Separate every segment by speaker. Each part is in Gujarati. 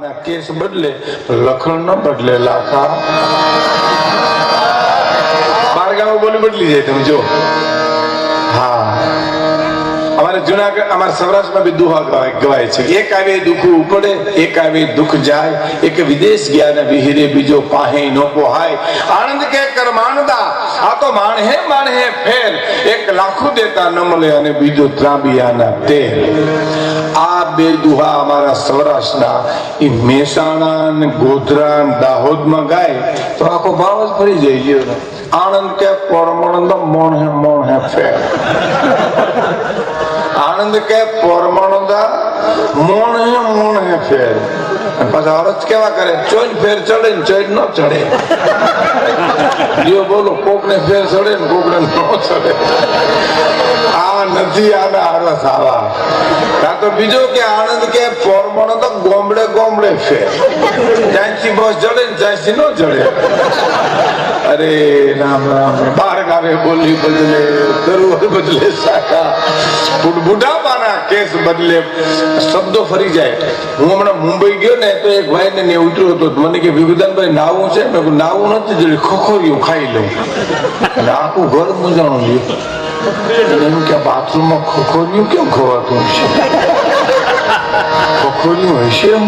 Speaker 1: દુહાના કેસ બદલે લખણ ન બદલે લાખા. બાર ગામો બોલી બદલી જાય તમે જો હા. અમારે જુનાગઢ, અમારા સૌરાષ્ટ્રમાં બી દુહા ગવાય છે. એક આવે દુઃખ ઉપડે, એક આવે દુઃખ જાય. એક વિદેશ ગયા ને વિહિરે બીજો પાહે નો પોહાય આનંદ કે કરમાનદા આ તો માણહે માણહે ફેર. એક લાખો દેતા ન મળે અને બીજો ત્રાંબિયાના તેલ આ બે દુહા અમારા સૌરાષ્ટ્રના, એ મહેસાણા ગોધરા દાહોદમાં ગાય. તો આખો ભાવ જ ફરી જાય ગયો. આણંદ કે પરમાનંદ મોણ હે મોણ હે ફેર. આનંદ કે પરમાણુદા મોણ હે મોણ હે ફેર. પાછા અરજ કેવા કરે? ચોઈન ફેર ચડે ને ચોઈન ન ચડે. જો બોલો કોક ને ફેર ચડે ને કોક ને ન ચડે. આ નથી આના અરસ આવા કાં તો બીજો કે આણંદ કે ફોર્મણો તો ગોમડે ગોમડે ફેર. જ્યાંથી બસ ચડે ને ત્યાંથી ન ચડે. અરે રામ રામ. બાર ગાવે બોલી બદલે તરુવર બદલે સાકા બુઢાપાના કેસ બદલે. શબ્દો ફરી જાય. હું હમણાં મુંબઈ ગયો ને તો એક ભાઈ ને ઉતર્યો હતો. મને કે, વિભુદાનભાઈ, નાવું છે? મેં નાવું નથી જરી ખોખોરિયું ખાઈ લઉં. અને આખું ઘર મૂંઝાણું લ્યું એમ કે, બાથરૂમમાં ખોખોરિયું કેમ ખોવાતું છે ખોખોરિયું હશે હું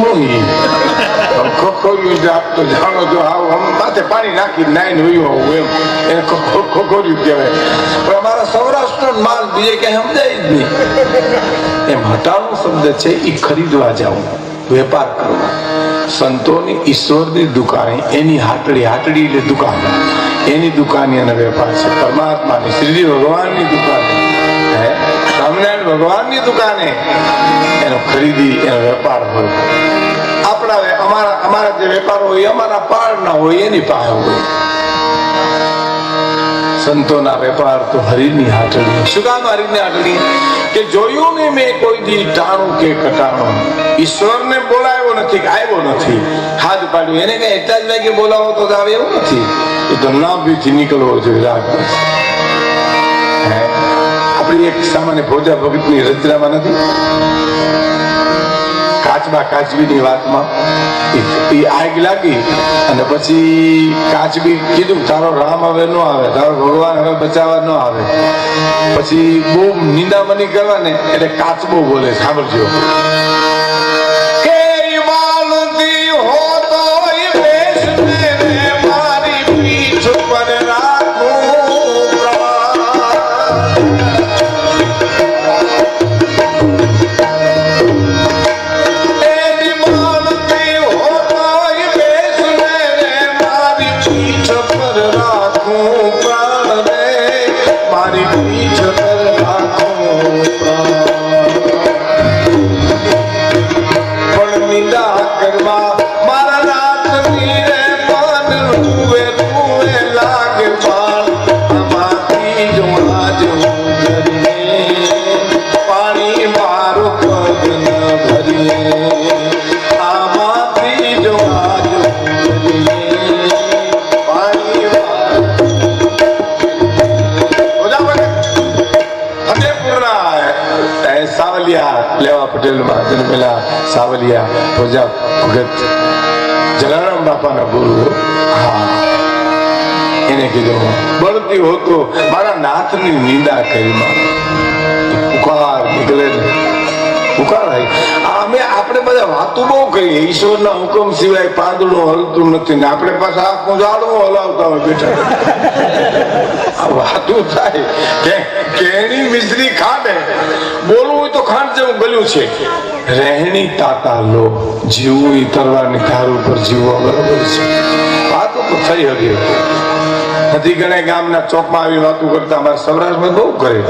Speaker 1: માલ બીજે ક્યાંય શબ્દ છે એ ખરીદવા જાવું વેપાર કરવો સંતોની ઈશ્વરની દુકાને એની હાટડી હાટડી એટલે દુકાન એની દુકાને અને વેપાર છે પરમાત્માની શ્રીજી ભગવાનની દુકાને હે સ્વામિનારાયણ ભગવાનની દુકાને ખરીદી વેપાર હોય. આપણા અમારા અમારા જે વેપાર હોય, અમારા પાળના હોય, એની પાસે હોય. સંતોના વેપાર તો હરિની હાટડી. શું કામ હરિની હાટડી? કે જોયું ને મેં કોઈ દી ટાણું કે કટાણું. ઈશ્વરને બોલાવ્યો નથી આવ્યો નથી. હાથ પાડ્યું. એને કઈ એટલા જ વાગે બોલાવો તો આવે એવું નથી. એ તો નાભીથી નીકળવો જોઈએ, રાગ આપણી એક સામાન્ય ભોજા ભગતની રચનામાં નથી? કાચબા કાચબીની વાતમાં. એ આગ લાગી અને પછી કાચબી કીધું, તારો રામ હવે ન આવે, તારો ભગવાન હવે બચાવવા ન આવે. પછી બહુ નિંદામણી કરવા ને એટલે કાચબો બોલે સાંભળજો. લેવા જન્મેલા સાવલિયા પ્રજા ભગત, જલારામ બાપાના ગુરુ. હા. એને કીધું, બળતી હોતો મારા નાથની નિંદા કરી માં પુકાર નીકળે આ અમે આપણે બધા જેવું છે. રહેણી તાતા લો. જીવવું ઈ તરવાની ધાર ઉપર જીવવા બરોબર છે. વાતો થઈ હતી હતી ગણે ગામના ચોકમાં આવી વાતો કરતા અમારા સૌરાષ્ટ્રમાં બહુ કરે.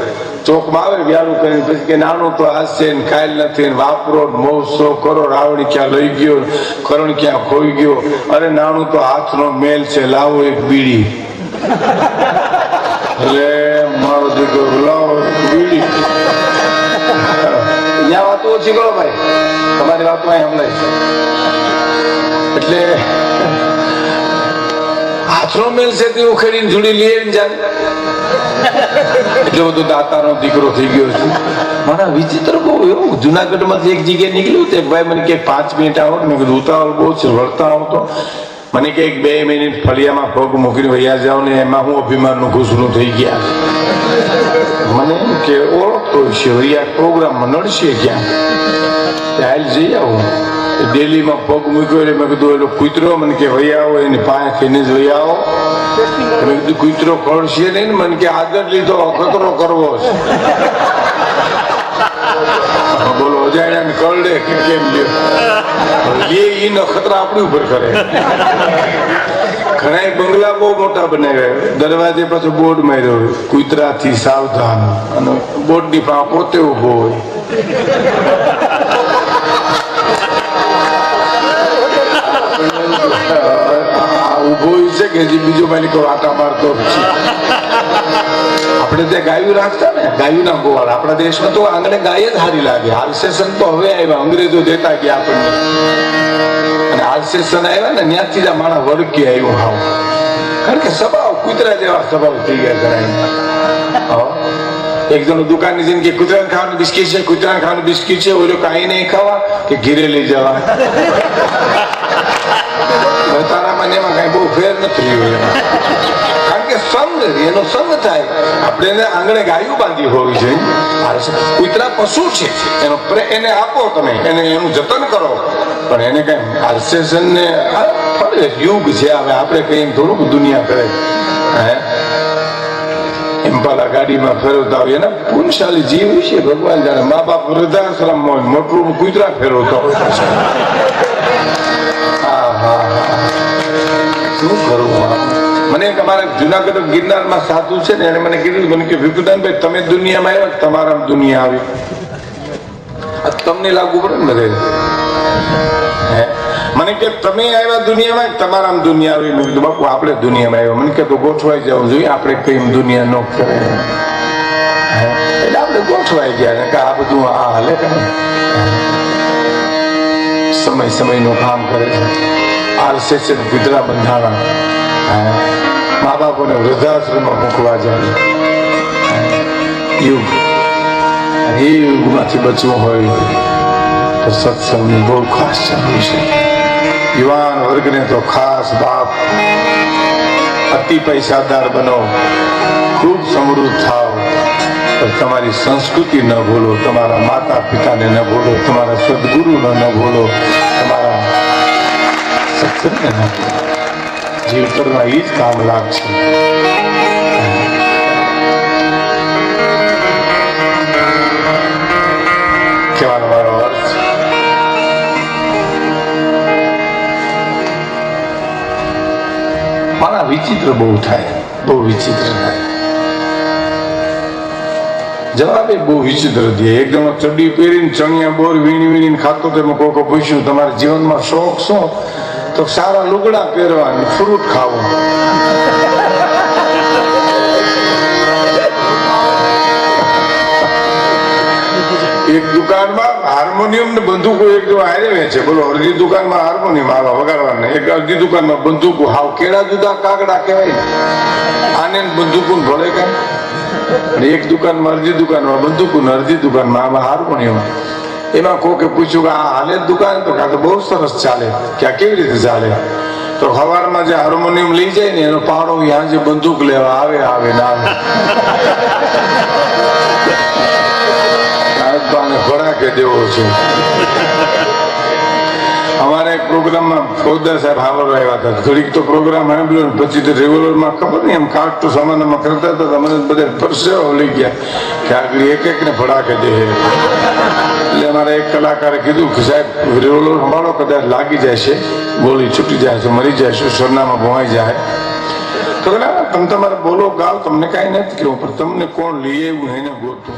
Speaker 1: ચોકમાં આવે વ્યારું કરીને પછી કે નાનું તો હાસ્ય ને ખાયલ નથી વાપરો મોસો કરો રાવણી ક્યાં લઈ ગયો કરણ ક્યાં ખોઈ ગયો? અરે નાનું તો હાથનો મેલ છે, લાવો એક બીડી. એટલે મારો દીકરો, લાવો બીડી. ત્યાં વાતો ઓછી કરો ભાઈ. તમારી વાતમાં અહીં સંભળાય એટલે હાથનો મેલ છે તે ઉખેડીને જોડી લઈ જાય એટલો બધો દાતાનો દીકરો થઈ ગયો છે. મારા વિચિત્ર બહુ એવું. જુનાગઢમાંથી એક જગ્યાએ નીકળ્યું તે ભાઈ મને કે પાંચ મિનિટ આવો. મેં ઉતાવળ બહુ છે, વળતા આવતો મને કે બે મિનિટ ફળિયામાં પગ મૂકીને વૈયા જાવ ને, એમાં હું અભિમાનનું ઘૂસરું થઈ ગયા. મને કે, ઓળખતો છે વૈયા પ્રોગ્રામમાં નડશે ક્યાં? હાલ જઈ આવું. દિલ્હીમાં પગ મૂક્યો એટલે મેં કીધું એલો કૂતરો મને કે વહી આવો, એની પાસે થઈને જ વહી આવો. મેં કીધું, કૂતરો કરશે નહીં ને, મને કે આદર લીધો અખતરો કરવો છે. બોલો, અજાણ્યા કરડે કે કેમ એ ઈ નખતરા આપણી ઉપર કરે. ઘણા બંગલા બહુ મોટા બનાવ્યા. દરવાજે પાછો બોર્ડ માર્યો કૂતરાથી સાવધાન. અને બોર્ડની પાસે પોતે ઊભો હોય. કે હજી બીજો માલિકો આટા મારતો આપણે તે ગાયું રાખતા ને ગાયું ના ગોવાળ. આપણા દેશમાં તો આંગણે ગાય જ હારી લાગે. હાલસેશન તો હવે આવ્યા. અંગ્રેજો દેતા ગયા આપણને. અને હાલસેશન આવ્યા ને ત્યાંથી જ આ માણસ વળકી આવ્યું હાવ. કારણ કે સ્વભાવ કૂતરા જેવા સ્વભાવ થઈ ગયા ઘણા એક જણો દુકાનની જઈને કે કૂતરાને ખાવાનું બિસ્કીટ છે કૂતરાને ખાવાનું બિસ્કીટ છે. ઓલો કાંઈ નહીં ખાવા કે ઘીરે લઈ જવા. હવે મને એમાં ફેર નથી કારણ કે સંગ એનો સંગ થાય. આપણે એને આંગણે ગાયું બાંધી હોવી જોઈએ. કૂતરા પશુ છે, એનો એને આપો તમે, એને એનું જતન કરો. પણ એને કઈ આર્સેશન ને યુગ છે, હવે આપણે કઈ થોડુંક દુનિયા કરે. હે? ઇમ્પાલા ગાડીમાં ફેરવતા હોય, એના પુણશાલી જીવ છે ભગવાન જાણે. મા બાપ વૃદ્ધાશ્રમ હોય, મોટું કૂતરા ફેરવતો મને તમારા જુનાગઢ ગિરનારમાં સાધુ છે ને, એને મને કીધું, મને કે, વિપુદાનભાઈ, તમે દુનિયામાં આવ્યા તમારા દુનિયા આવી? તમને લાગુ પડે ને બધે? મને કે, તમે આવ્યા દુનિયામાં તમારા દુનિયા આવી? મેં કીધું, બાપુ, આપણે દુનિયામાં આવ્યા. મને કે, તો ગોઠવાઈ જવું જોઈએ, આપણે કઈ દુનિયા ન કરે? એટલે આપણે ગોઠવાઈ ગયા ને, કે આ બધું આ હાલે સમય સમયનું કામ કરે છે. આલસે છે બંધારણ. મા બાપોને વૃદ્ધાશ્રમમાં મૂકવા જાય. યુગ. એ યુગમાંથી બચવું હોય તો સત્સંગની બહુ ખાસ જરૂર છે. યુવાન વર્ગને તો ખાસ બાપ અતિ પૈસાદાર બનો. ખૂબ સમૃદ્ધ થાવ. તમારી સંસ્કૃતિ ન ભૂલો, તમારા માતા પિતાને ન ભૂલો, તમારા સદગુરુને ન ભૂલો, તમારા મારો વિચિત્ર બહુ થાય, બહુ વિચિત્ર થાય. જવાબે બહુ વિચિત્ર દે એકદમ ચડ્ડી પહેરીને ચણિયા બોર વીણી વીણીને ખાતો તો એમાં કોકો પૂછ્યું, તમારા જીવનમાં શોખ શું? તો સારા લુગડા પહેરવા ફ્રૂટ ખાવું. એક દુકાનમાં હાર્મોનિયમ ને બંદૂકો એક હારે છે. બોલો અડધી દુકાનમાં હાર્મોનિયમ આવા વગાડવાના. એક અડધી દુકાનમાં બંદૂકો. હાવ કેળા જુદા કાગડા કહેવાય આને બંદૂકો ભળે કાંઈ એક દુકાનમાં અડધી દુકાનમાં બંદૂકો ને અડધી દુકાનમાં આમાં હાર્મોનિયમ. એમાં કોકે પૂછ્યું કે આ હાલે દુકાન? તો કાં તો બહુ સરસ ચાલે. કે આ કેવી રીતે ચાલે? તો સવારમાં જે હાર્મોનિયમ લઈ જાય ને એનો પાડો ત્યાં જે બંદૂક લેવા આવે આવે ના આવે. ભડાકે દેવો છે. અમારા એક પ્રોગ્રામમાં ફોજદાર સાહેબ હાવર આવ્યા હતા. ઘડીક તો પ્રોગ્રામ સાંભળ્યો ને પછી તો રેગ્યુલરમાં ખબર નહીં, એમ કાટ તો સામાનમાં કરતા હતા મને બધા પરસેવા લઈ ગયા કે આગળ એક એક ને ભડાકે દે એટલે અમારા એક કલાકારે કીધું કે સાહેબ, રેગ્યુલર સંભાળો, કદાચ લાગી જાય છે ગોળી છૂટી જાય છે મરી જાય છે સરનામાં ભોવાઈ જાય. તો તમે તમારે બોલો, ગાવ, તમને કાંઈ નથી કેવું પણ તમને કોણ લઈ આવ્યું એને ગોતું.